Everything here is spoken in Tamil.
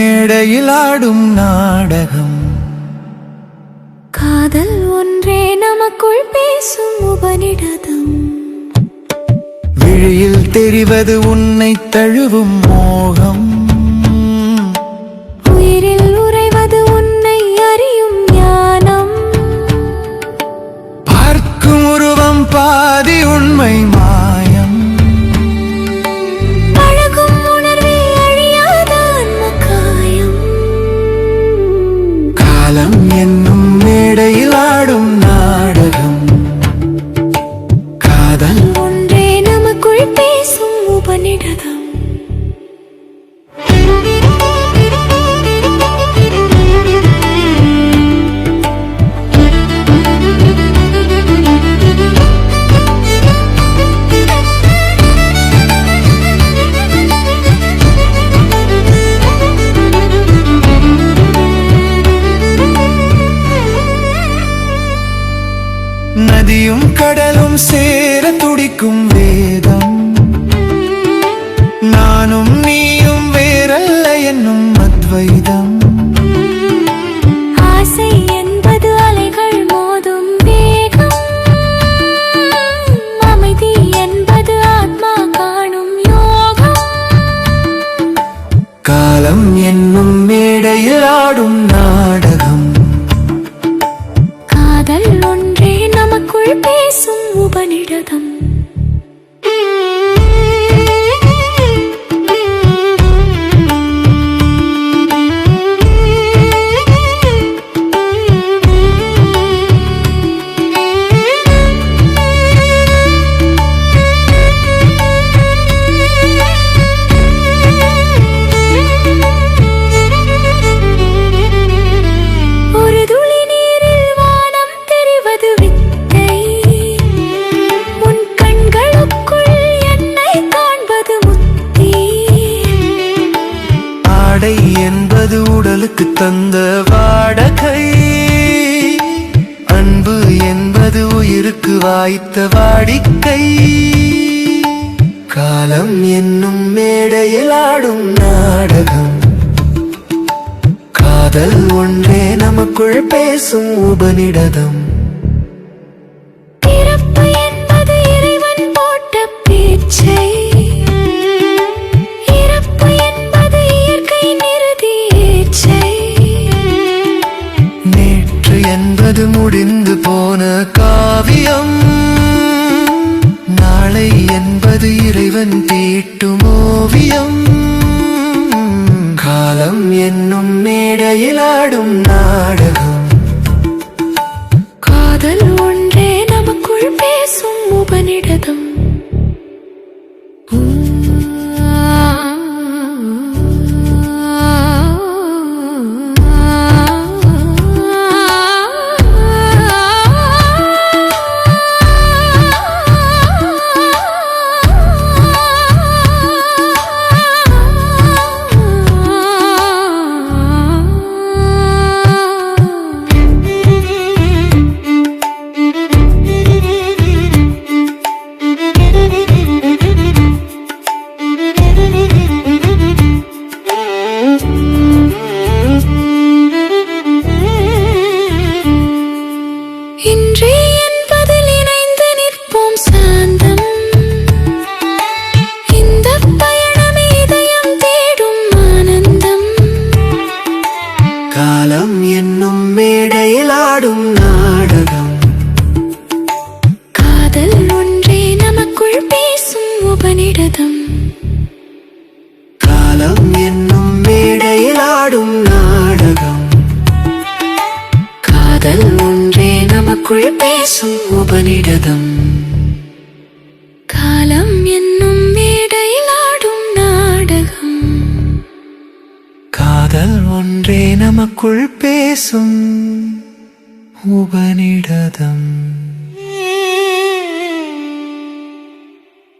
மேடையில் ஆடும் நாடகம். காதல் ஒன்றே நமக்குள் பேசும் உபனிடதம் விழியில் தெரிவது உன்னை தழுவும் மோகம். கடலும் சேர துடிக்கும் வேதம். நானும் நீயும் வேறல்ல என்னும் அத்வைதம். ஆசை என்பது அலைகள் மோதும் வேகம். அமைதி என்பது ஆத்மா காணும் யோகம். காலம் என்னும் தந்த வாடகை. அன்பு என்பது உயிருக்கு வாய்த்த வாடிக்கை. காலம் என்னும் மேடையில் ஆடும் நாடகம். காதல் ஒன்றே நமக்குள் பேசும் உபனிடதம் போன காவியம் நாளை என்பது இறைவன் தீட்டும் ஓவியம். காலம் என்னும் மேடையில் ஆடும் நாடகம். காதல் ஒன்றே நமக்குள் பேசும் உபனிடதம் இன்றே என்பதில் இணைந்து நிற்போம் சாந்தம். இந்த பயணமே இதயம் தேடும் ஆனந்தம். காலம் என்னும் மேடையில் ஆடும் நாடகம். காதல் ஒன்றே நமக்குள் பேசும் உபனிடதம் காலம் என்னும் மேடையில் ஆடும் நாடகம். நமக்குள் பேசும் உபனிடதம் காலம் என்னும் மேடையில் ஆடும் நாடகம். காதல் ஒன்றே நமக்குள் பேசும் உபனிடதம்